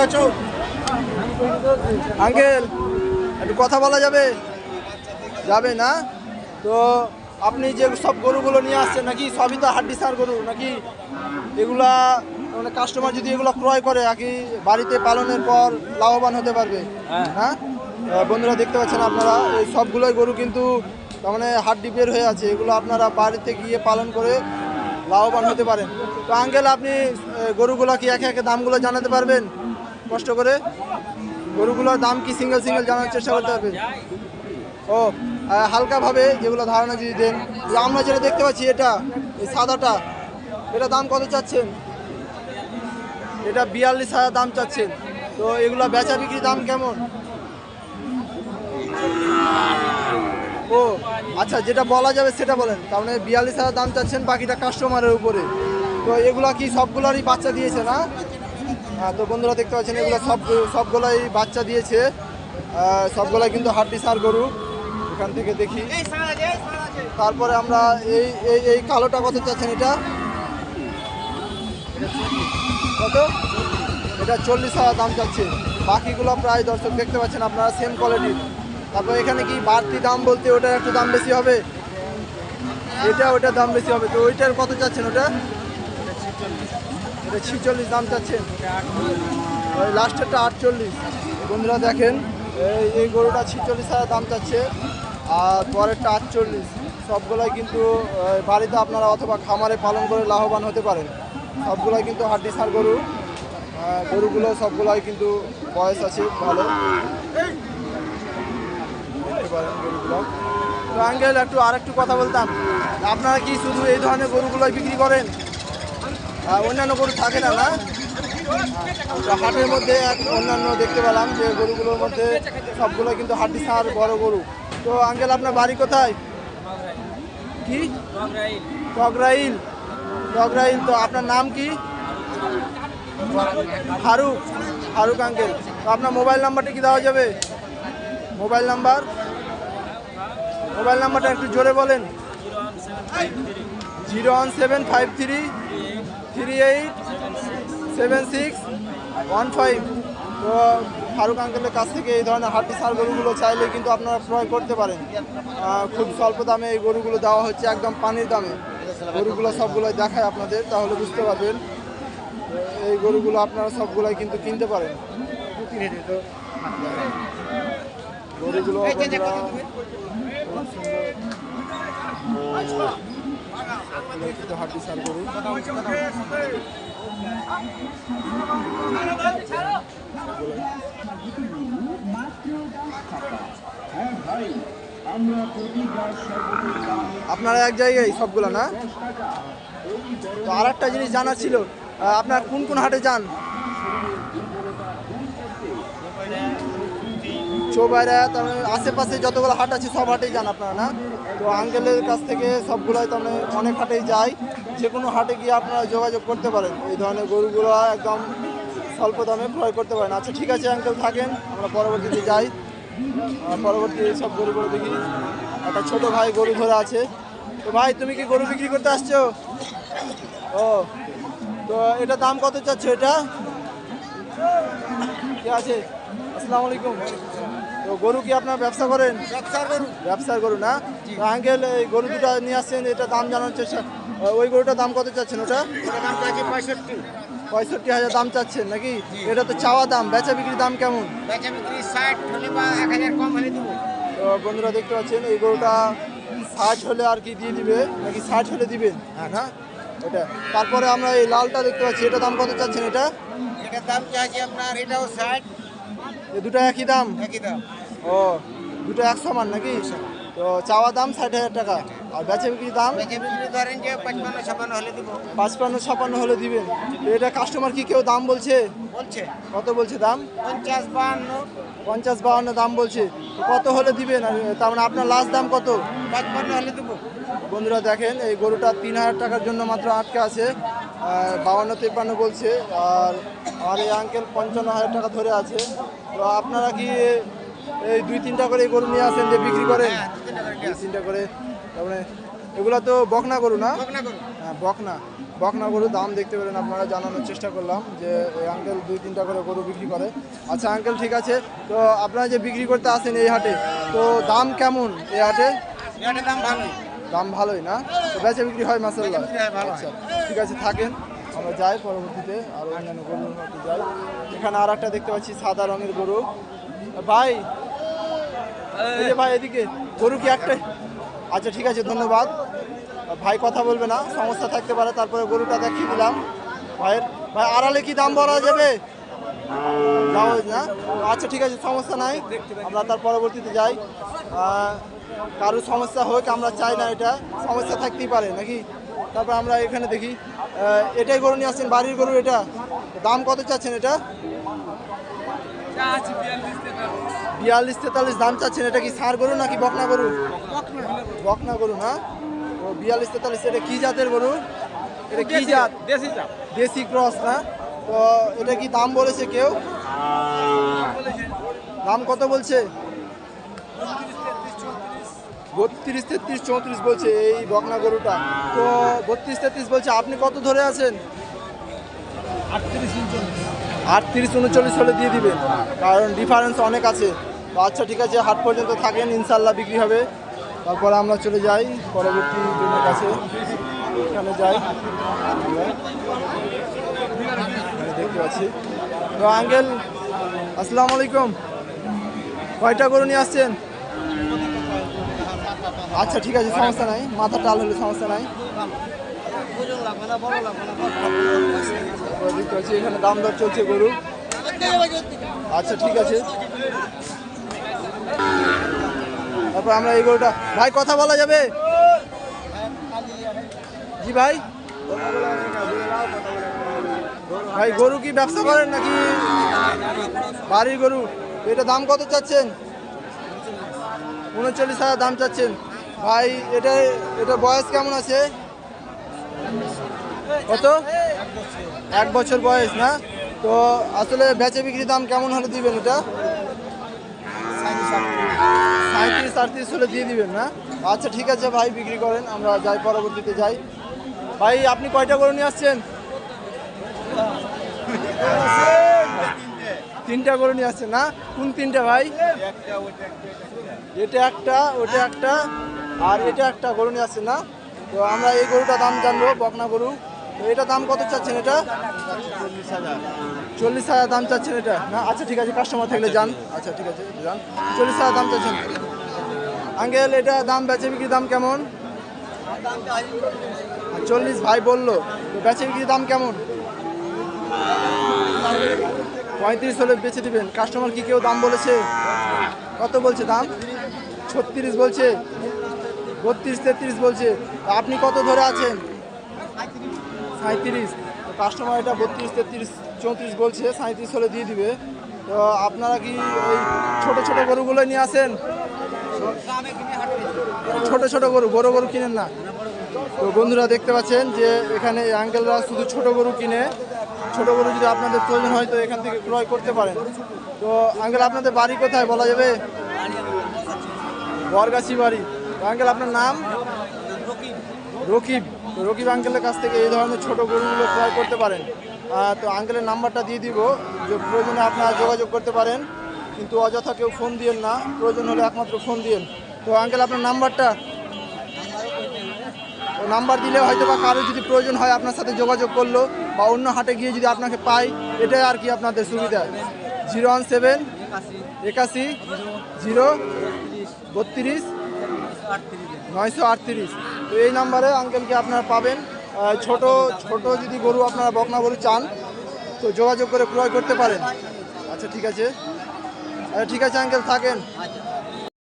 পাচ্ছ আঙ্কেল একটু কথা বলা যাবে? যাবে না? তো আপনি যে সব গরুগুলো নিয়ে আসছেন নাকি সবই তো হাড্ডি সার গরু নাকি এগুলা মানে কাস্টমার যদি এগুলো ক্রয় করে আর কি বাড়িতে পালনের পর লাভবান হতে পারবে? হ্যাঁ। আহ, বন্ধুরা দেখতে পাচ্ছেন আপনারা এই সবগুলোই গরু কিন্তু তার মানে হাড্ডি বের হয়ে আছে এগুলো আপনারা বাড়িতে গিয়ে পালন করে লাভবান হতে পারেন। তো আঙ্কেল আপনি গরুগুলো কি একে একে দামগুলো জানাতে পারবেন? কষ্ট করে গরুগুলোর দাম কি সিঙ্গেল সিঙ্গেল জানার চেষ্টা করতে পারবেন ও হালকাভাবে যেগুলো ধারণা যদি দেন। আমরা যেটা দেখতে পাচ্ছি এটা, এই সাদাটা, এটা দাম কত চাচ্ছেন? এটা বিয়াল্লিশ হাজার দাম চাচ্ছেন। তো এগুলো বেচা বিক্রি দাম কেমন? ও আচ্ছা যেটা বলা যাবে সেটা বলেন। তার মানে বিয়াল্লিশ হাজার দাম চাচ্ছেন বাকিটা কাস্টমারের উপরে। তো এগুলো কি সবগুলোরই বাচ্চা দিয়েছে না? তো বন্ধুরা দেখতে পাচ্ছেন এগুলো সব সবগুলোই বাচ্চা দিয়েছে। সবগুলোই কিন্তু হাড্ডি সার গরু। এখান থেকে দেখি। তারপরে আমরা এই এই এই কালোটা কত চাচ্ছেন এটা? কত? এটা চল্লিশ হাজার দাম চাচ্ছে। বাকিগুলো প্রায় দর্শক দেখতে পাচ্ছেন আপনারা সেম কোয়ালিটির তারপর এখানে কি বাড়তি দাম বলতে ওটার একটু দাম বেশি হবে? এটা ওটার দাম বেশি হবে। তো ওইটার কত চাচ্ছেন ওটা? ছিচল্লিশ দাম চাচ্ছেন লাস্টেরটা আটচল্লিশ। বন্ধুরা দেখেন, এই গরুটা ছিচল্লিশ হাজার দাম চাচ্ছে, আর পরেরটা আটচল্লিশ। সবগুলাই কিন্তু বাড়িতে আপনারা অথবা খামারে পালন করে লাভবান হতে পারেন। সবগুলাই কিন্তু হাড্ডি সার গরু গরুগুলো সবগুলাই কিন্তু বয়স আছে ভালো। গরুগুলো। তো একটু আর একটু কথা বলতাম। আপনারা কি শুধু এই ধরনের গরুগুলোই বিক্রি করেন? অন্যান্য গরু থাকে না না? হাটের মধ্যে এক অন্যান্য দেখতে পেলাম যে গরুগুলোর মধ্যে সবগুলো কিন্তু হাড্ডি সার বড় গরু। তো আঙ্কেল আপনার বাড়ি কোথায়? কি? টগরাইল টগরাইল তো আপনার নাম কি? ফারুক। ফারুক আঙ্কেল তো আপনার মোবাইল নাম্বারটা কি দেওয়া যাবে? Mobile number? মোবাইল নাম্বারটা একটু জোরে বলেন। Zero one seven five three. Three eight seven six one five তো ফারুক আঙ্কেলের কাছ থেকে এই ধরনের হাড্ডি সার গরুগুলো চাইলে কিন্তু আপনারা ক্রয় করতে পারেন। খুব স্বল্প দামে এই গরুগুলো দেওয়া হচ্ছে একদম পানির দামে। গরুগুলো সবগুলো দেখায় আপনাদের, তাহলে বুঝতে পারবেন এই গরুগুলো আপনারা সবগুলাই কিন্তু কিনতে পারেন। গরুগুলো আপনারা এক জায়গায় সবগুলো না? তো আর একটা জিনিস জানা ছিল আপনার কোন কোন হাটে যান? চৌবাইরা তার মানে আশেপাশে যতগুলো হাট আছে, সব হাটেই যান আপনারা, না? তো আঙ্কেলের কাছ থেকে সবগুলোই তার মানে অনেক হাটেই যায় যে কোনো হাটে গিয়ে আপনারা যোগাযোগ করতে পারেন। এই ধরনের গরুগুলো একদম স্বল্প দামে ক্রয় করতে পারেন। আচ্ছা ঠিক আছে, আঙ্কেল থাকেন, আমরা পরবর্তীতে যাই। পরবর্তী সব গরুগুলো দেখি। একটা ছোট ভাই গরু ধরে আছে। তো ভাই, তুমি কি গরু বিক্রি করতে আসছো? ও, তো এটা দাম কত চাচ্ছ এটা? কি আছে? আসসালামু আলাইকুম। তো গরু কি আপনার ব্যবসা করেন? ব্যবসার গরু। ব্যবসার গরু না? আঙ্কেল এই গরু দুটো নিয়ে আসছেন এটা দাম জানার চেষ্টা। ওই গরুটার দাম কত চাচ্ছেন ওটা? দাম চাইছে পঁয়ষট্টি। পঁয়ষট্টি হাজার দাম চাচ্ছেন নাকি? এটা তো চাওয়া দাম বেচা বিক্রির দাম কেমন? বেচা বিক্রি ষাট হলে বা এক হাজার কম হলে দেবো। তো বন্ধুরা দেখতে পাচ্ছেন এই গরুটা ষাট হলে আর কি দিয়ে দিবে? নাকি ষাট হলে দিবেন? হ্যাঁ। ওটা। তারপরে আমরা এই লালটা দেখতে পাচ্ছি এটা দাম কত চাচ্ছেন এটা? এটার দাম চাইছে আপনার এটাও ষাট। দুটো একই দাম? একই দাম। ও দুটো এক সমান নাকি? তো চাওয়া দাম ষাট হাজার টাকা। আর বেচা বিক্রির দাম? ধরেন যে পঁচপান্ন ছাপান্ন হলে দেবো। পাঁচপান্ন ছাপান্ন হলে দিবেন। তো এটা কাস্টমার কি কেউ দাম বলছে? বলছে। কত বলছে দাম? পঞ্চাশ বাহান্ন। পঞ্চাশ বাহান্ন দাম বলছে। তো কত হলে দিবেন? আর তার মানে আপনার লাস্ট দাম কত? পঁচপান্ন হলে দেবো। বন্ধুরা দেখেন এই গরুটা তিন হাজার টাকার জন্য মাত্র আটকে আছে। আর বাউান্ন তিপ্পান্ন বলছে। আর আমার এই আঙ্কেল পঞ্চান্ন হাজার টাকা ধরে আছে। তো আপনারা কি এই দুই তিনটা করে গরু নিয়ে আসেন যে বিক্রি করেন? হ্যাঁ দু তিনটা করে দুই তিনটা করে তারপরে এগুলো তো বকনা গরু না? হ্যাঁ বকনা। বকনা গরু দাম দেখতে পেলেন আপনারা জানানোর চেষ্টা করলাম যে এই আঙ্কেল দুই তিনটা করে গরু বিক্রি করে। আচ্ছা আঙ্কেল ঠিক আছে তো আপনারা যে বিক্রি করতে আসেন এই হাটে তো দাম কেমন এই হাটে? দাম ভালোই। না? তো বেচা বিক্রি হয় মাসাল্লাহ। আচ্ছা ঠিক আছে থাকেন। আমরা যাই পরবর্তীতে, আর অন্যান্য গরু যাই। এখানে আর একটা দেখতে পাচ্ছি, সাদা রঙের গরু। ভাই ভাই এদিকে, গরু কি একটাই? আচ্ছা ঠিক আছে, ধন্যবাদ। ভাই কথা বলবে না, সমস্যা থাকতে পারে, তারপরে গরুটা দেখিয়ে দিলাম। ভাইয়ের, ভাই, আড়ালে কি দাম বলা যাবে? না? আচ্ছা ঠিক আছে, সমস্যা নাই। আমরা তার পরবর্তীতে যাই। কারোর সমস্যা হোক, আমরা চাই না এটা। সমস্যা থাকতেই পারে, নাকি? তারপর আমরা এখানে দেখি এটাই গরু নিয়ে আসছেন বাড়ির গরু এটা। দাম কত চাচ্ছেন এটা? বিয়াল্লিশ তেতাল্লিশ দাম চাচ্ছেন এটা কি সার গরু নাকি বকনা গরু? বকনা গরু না? ও বিয়াল্লিশ তেতাল্লিশ এটা কি জাতের গরু? এটা কি জাত? দেশি চাপ দেশি ক্রস না? তো এটা কি দাম বলেছে কেউ? দাম কত বলছে? বত্রিশ, তেত্রিশ, চৌত্রিশ বলছে এই বকনা গরুটা। তো বত্রিশ, তেত্রিশ বলছে, আপনি কত ধরে আছেন? আটত্রিশ, উনচল্লিশ হলে দিয়ে দিবেন। কারণ ডিফারেন্স অনেক আছে। তো আচ্ছা ঠিক আছে, হাট পর্যন্ত থাকেন ইনশাল্লাহ বিক্রি হবে। তারপর আমরা চলে যাই, পরবর্তী কাছে। এখানে যাই। দেখতে পাচ্ছি। তো আঙ্কেল, আসসালামু আলাইকুম। কয়টা গরু নিয়ে আসছেন? আচ্ছা ঠিক আছে, সমস্যা নাই। মাথা টাল হলে সমস্যা নাই। এখানে দাম দর চলছে গরু। আচ্ছা ঠিক আছে। তারপর আমরা এই গরুটা ভাই, কথা বলা যাবে? জি, ভাই। ভাই, গরু কি ব্যবসা করেন নাকি বাড়ির গরু? এটা দাম কত চাচ্ছেন? উনচল্লিশ হাজার দাম চাচ্ছেন। ভাই, এটা এটা বয়স কেমন আছে? কত? এক বছর বয়স, না? তো আসলে বেচে বিক্রি দাম কেমন হলে দিবেন এটা? সাঁত্রিশ আটত্রিশ হলে দিয়ে দিবেন, না? আচ্ছা ঠিক আছে ভাই, বিক্রি করেন, আমরা যাই, পরবর্তীতে যাই। ভাই, আপনি কয়টা গরু নিয়ে আসছেন? তিনটা গরু নিয়ে আসছেন, না? কোন তিনটা ভাই? এটা একটা, ওটা একটা। আর এটা একটা গরু নিয়ে আসছেন না। তো আমরা এই গরুটা দাম জানব, বকনা গরু। তো এটা দাম কত চাচ্ছেন এটা? চল্লিশ হাজার দাম চাচ্ছেন এটা। না আচ্ছা ঠিক আছে কাস্টমার থাকলে যান। আচ্ছা ঠিক আছে, যান। চল্লিশ হাজার দাম চাচ্ছেন। আঙ্কেল, এটা দাম, বেচে বিক্রি দাম কেমন? চল্লিশ, ভাই বলল। বেচে বিক্রি দাম কেমন? পঁয়ত্রিশ হলে বেচে দিবেন। কাস্টমার কি কেউ দাম বলেছে? কত বলছে দাম? ছত্রিশ বলছে। বত্রিশ, তেত্রিশ বলছে। আপনি কত ধরে আছেন? সাঁত্রিশ কাস্টমার এটা বত্রিশ, তেত্রিশ, চৌত্রিশ বলছে সাঁত্রিশ হলে দিয়ে দিবে। তো আপনারা কি ওই ছোটো ছোটো গরুগুলো নিয়ে আসেন? ছোট ছোট গরু, বড় গরু কিনেন না। তো বন্ধুরা দেখতে পাচ্ছেন যে এখানে আঙ্কেলরা শুধু ছোট গরু কিনে, ছোট গরু যদি আপনাদের প্রয়োজন হয় তো এখান থেকে ক্রয় করতে পারেন। তো আঙ্কেল, আপনাদের বাড়ি কোথায় বলা যাবে? বরগাছি বাড়ি। আঙ্কেল, আপনার নাম? রকিব। রকিব আঙ্কেলের কাছ থেকে এই ধরনের ছোটো গরুগুলো ক্রয় করতে পারেন। তো আঙ্কেলের নাম্বারটা দিয়ে দিব। যে প্রয়োজনে আপনারা যোগাযোগ করতে পারেন। কিন্তু অযথা কেউ ফোন দিয়েন না। প্রয়োজন হলে একমাত্র ফোন দিয়েন। তো আঙ্কেল, আপনার নাম্বারটা? ও নাম্বার দিলে হয়তো বা কারও যদি প্রয়োজন হয় আপনার সাথে যোগাযোগ করল বা অন্য হাটে গিয়ে যদি আপনাকে পাই এটাই আর কি আপনাদের সুবিধা। জিরো ওয়ান সেভেন, একাশি, জিরো, বত্রিশ নয়শো আটত্রিশ। তো এই নাম্বারে আঙ্কেলকে আপনারা পাবেন। ছোট ছোট যদি গরু আপনারা বকনা গরু চান, তো যোগাযোগ করে ক্রয় করতে পারেন। আচ্ছা ঠিক আছে। আচ্ছা ঠিক আছে আঙ্কেল থাকেন।